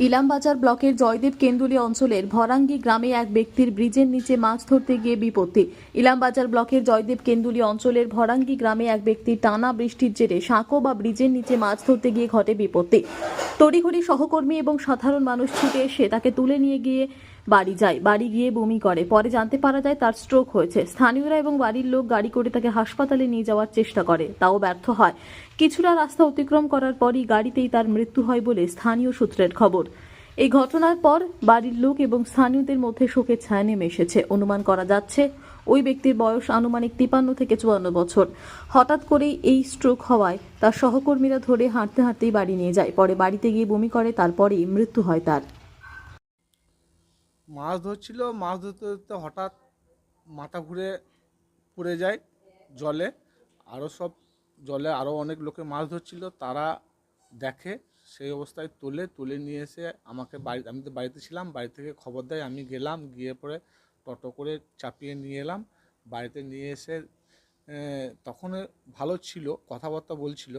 ইলামবাজার ব্লকের জয়দেব কেন্দুলি অঞ্চলের ভরাঙ্গি গ্রামে এক ব্যক্তির ব্রিজের নিচে মাছ ধরতে গিয়ে বিপত্তি। ইলামবাজার ব্লকের জয়দেব কেন্দুলি অঞ্চলের ভরাঙ্গি গ্রামে এক ব্যক্তির টানা বৃষ্টির জেরে সাঁকো বা ব্রিজের নিচে মাছ ধরতে গিয়ে ঘটে বিপত্তি। তড়িঘড়ি সহকর্মী এবং সাধারণ মানুষ ছুটে এসে তাকে তুলে নিয়ে গিয়ে বাড়ি যায়, বাড়ি গিয়ে বমি করে। পরে জানতে পারা যায় তার স্ট্রোক হয়েছে। স্থানীয়রা এবং বাড়ির লোক গাড়ি করে তাকে হাসপাতালে নিয়ে যাওয়ার চেষ্টা করে, তাও ব্যর্থ হয়। কিছুটা রাস্তা অতিক্রম করার পরই গাড়িতেই তার মৃত্যু হয় বলে স্থানীয় সূত্রের খবর। এই ঘটনার পর বাড়ির লোক এবং স্থানীয়দের মধ্যে শোকের ছায়া নেমে এসেছে। অনুমান করা যাচ্ছে, ওই ব্যক্তির বয়স আনুমানিক তিপান্ন থেকে চুয়ান্ন বছর। হঠাৎ করেই এই স্ট্রোক হওয়ায় তার সহকর্মীরা ধরে হাঁটতে হাঁটতেই বাড়ি নিয়ে যায়। পরে বাড়িতে গিয়ে বমি করে, তারপরেই মৃত্যু হয় তার। মাছ ধরছিল, মাছ ধরতে ধরতে হঠাৎ মাথা ঘুরে পড়ে যায় জলে। আরও সব জলে আরও অনেক লোকে মাছ ধরছিল, তারা দেখে সেই অবস্থায় তোলে, তুলে নিয়ে এসে আমাকে বাড়ি, আমি তো বাড়িতে ছিলাম, বাড়ি থেকে খবর দেয়, আমি গেলাম, গিয়ে পরে টোটো করে চাপিয়ে নিয়ে এলাম। বাড়িতে নিয়ে এসে তখন ভালো ছিল, কথাবার্তা বলছিল।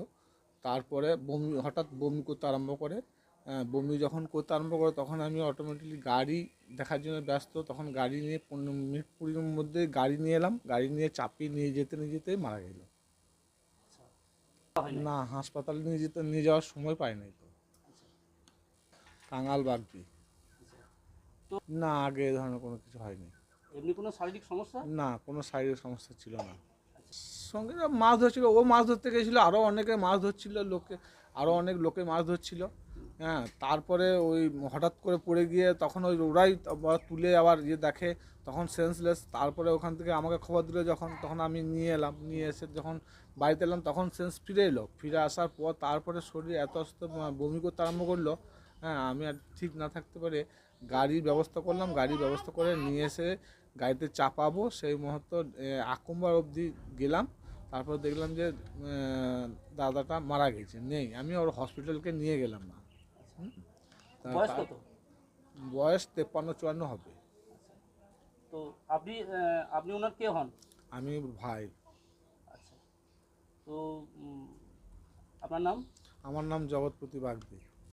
তারপরে বমি, হঠাৎ বমি করতে আরম্ভ করে বমি যখন করতে আরম্ভ করে তখন আমি অটোমেটিকলি গাড়ি দেখার জন্য ব্যস্ত। তখন গাড়ি নিয়ে পনেরো মিনিট কুড়ির মধ্যে গাড়ি নিয়ে এলাম। গাড়ি নিয়ে চাপিয়ে নিয়ে যেতে নিয়ে যেতে মারা গেল। না হাসপাতালে নিয়ে যেতে নিয়ে যাওয়ার সময় পাই নাই তো। কাঙাল বাগদি। না আগে এ ধরনের কোনো কিছু হয়নি। এমনি কোনো শারীরিক সমস্যা? না কোনো শারীরিক সমস্যা ছিল না। সঙ্গে মাছ ধরছিল। ও মাছ ধরতে গেছিল আরও অনেকে মাছ ধরছিল লোকে আরও অনেক লোকে মাছ ধরছিল। হ্যাঁ তারপরে ওই হঠাৎ করে পড়ে গিয়ে তখন ওই ওরাই তুলে আবার ইয়ে দেখে, তখন সেন্সলেস তারপরে ওখান থেকে আমাকে খবর দিল যখন, তখন আমি নিয়ে এলাম, নিয়ে এসে যখন বাড়িতে এলাম, তখন সেন্স ফিরে এলো। ফিরে আসার পর তারপরে শরীর এত অসুস্থ বমি করতে আরম্ভ করল। হ্যাঁ আমি আর ঠিক না থাকতে পারে, গাড়ির ব্যবস্থা করলাম। গাড়ির ব্যবস্থা করে নিয়ে এসে গাড়িতে চাপাবো। সেই মুহূর্ত আকুম্বার অবধি গেলাম। তারপর দেখলাম যে দাদাটা মারা গেছে। নেই, আমি ওর হসপিটালকে নিয়ে গেলাম না। বয়স কত? বয়স তেপ্পান্ন চুয়ান্ন হবে। তো আপনি আপনি ওনার কে হন? আমি ভাই। আচ্ছা। তো আপনার নাম? আমার নাম জগৎপতি বাগদি।